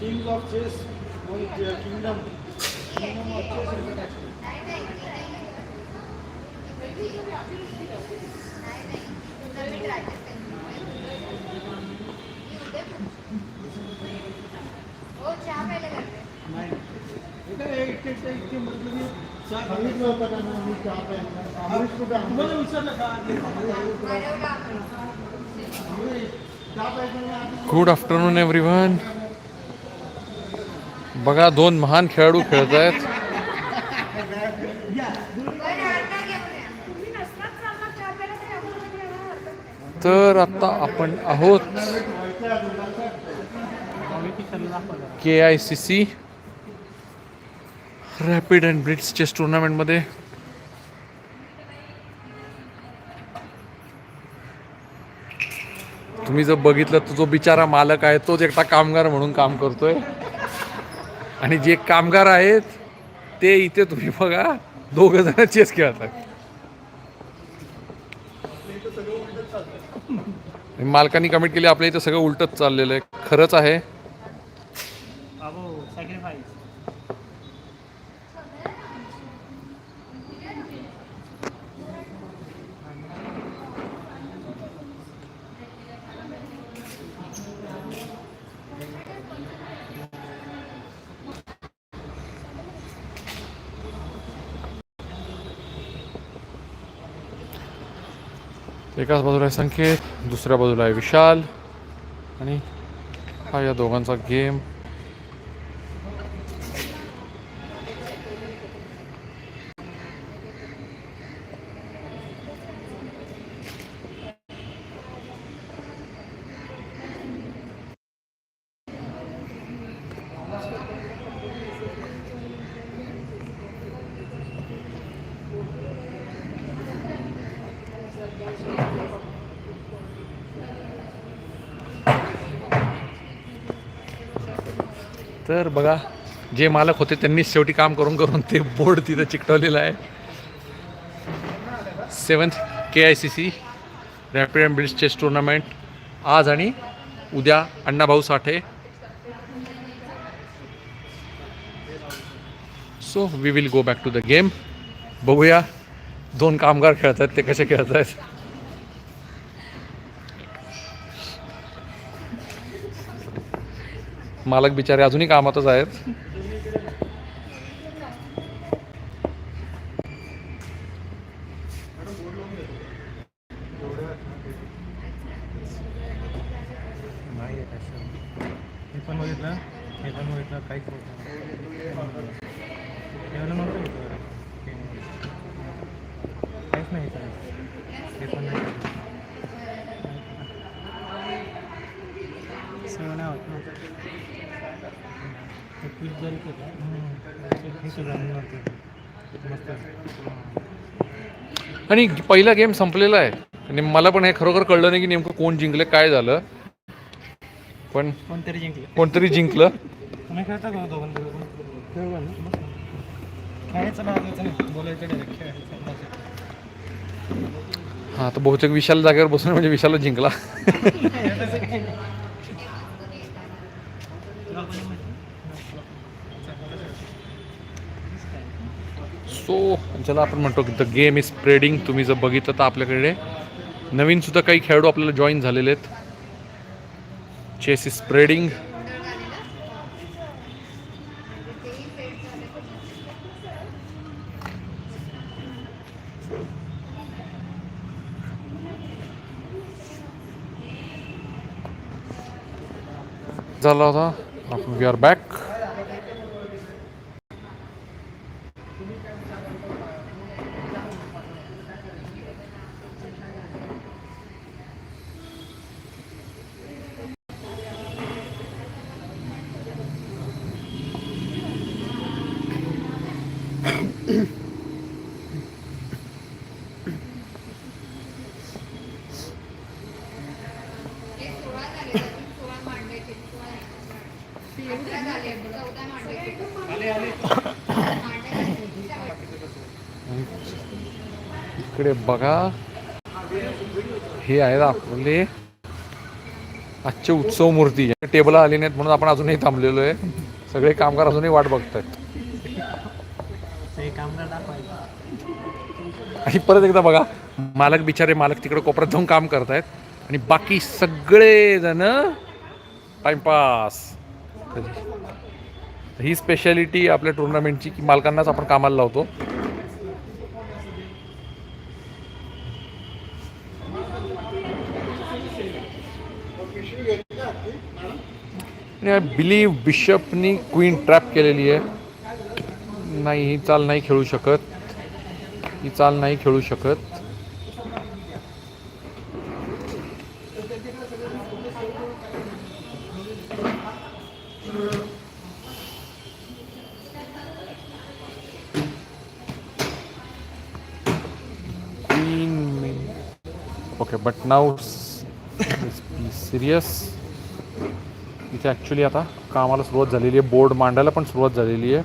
King of chess kingdom kingdom of chess सांगितलं होतं का ना मी चहा प्यायला अमरीश कुठे तुम्हाला विचारलं का अमरीश चहा प्यायचा आधी गुड आफ्टरनून एव्हरीवन बघा दोन महान खेळाडू खेळत आहेत. तर आता आपण आहोत K I C C rapid and blitz chess टुर्नामेंटमध्ये तुम्ही जर बघितलं तर जो बिचारा मालक आहे तोच एकटा कामगार म्हणून काम करतोय. आणि जे कामगार आहेत ते इथे तुम्ही बघा दोघ जण चेस खेळतात. मालकांनी कमेंट केली आपल्या इथं सगळं उलटच चाललेलं आहे. खरंच आहे. एकाच बाजूला आहे संकेत दुसऱ्या बाजूला आहे विशाल. आणि हा या दोघांचा गेम तर बघा जे मालक होते त्यांनीच शेवटी काम करून करून ते बोर्ड तिथं चिकटवलेलं आहे. Seventh K I C C rapid and blitz chess tournament आज आणि उद्या Annabhau Sathe. So we will go back to the game बघूया दोन कामगार खेळत आहेत ते कसे खेळत आहेत मालक बिचारे अजूनही कामातच आहेत. पण बघितलं? काहीच नाही एवढं नव्हतं येत बरं. काहीच नाही येत हे पण नाही येत. सगळं नाही होत ना ते पीठ जरी केलं हे आणि पहिला गेम संपलेला आहे. आणि मला पण हे खरोखर कळलं नाही की नेमकं कोण जिंकलं काय झालं. पण कोणतरी जिंकलं. कोणतरी जिंकलं. तुम्ही खेळता का दोघं. खेळायचं बोलायचं खेळायचं. हां तर बहुतेक विशाल जागेवर बसून म्हणजे विशालच जिंकला. सो ज्याला आपण म्हणतो की द गेम इज स्प्रेडिंग तुम्ही जर बघितलं तर आपल्याकडे नवीनसुद्धा काही खेळाडू आपल्याला जॉईन झालेले आहेत. चेस इज स्प्रेडिंग झाला होता. वी आर बॅक 嗯。इकडे बघा. हे आहेत आपले आजचे उत्सव मूर्ती. टेबल आली नाहीत म्हणून आपण अजूनही थांबलेलो आहे. सगळे कामगार अजूनही वाट बघतायत. आहेत आणि परत एकदा बघा मालक बिचारे मालक तिकडे कोपऱ्यात जाऊन काम करतायत. आणि बाकी सगळे जण टाइमपास ही स्पेशालिटी आपल्या टुर्नामेंटची की मालकांनाच आपण कामाला लावतो. बिलीव बिशपनी क्वीन ट्रॅप केलेली आहे. नाही ही चाल नाही खेळू शकत. ही चाल नाही खेळू शकत. Queen okay but now serious इथे ॲक्च्युली आता कामाला सुरुवात झालेली आहे. बोर्ड मांडायला पण सुरुवात झालेली आहे.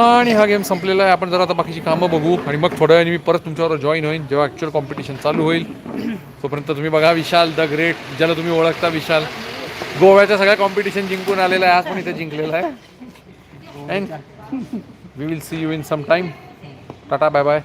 आणि हा गेम संपलेला आहे. आपण जरा आता बाकीची कामं बघू. आणि मग थोड्या वेळाने मी परत तुमच्यावर जॉईन होईन. जेव्हा ॲक्च्युअल कॉम्पिटिशन चालू होईल. तोपर्यंत तुम्ही बघा विशाल द ग्रेट ज्याला तुम्ही ओळखता विशाल. गोव्याच्या सगळ्या कॉम्पिटिशन जिंकून आलेला आहे. आज पण इथे जिंकलेला आहे. And we will see you in some time tata bye bye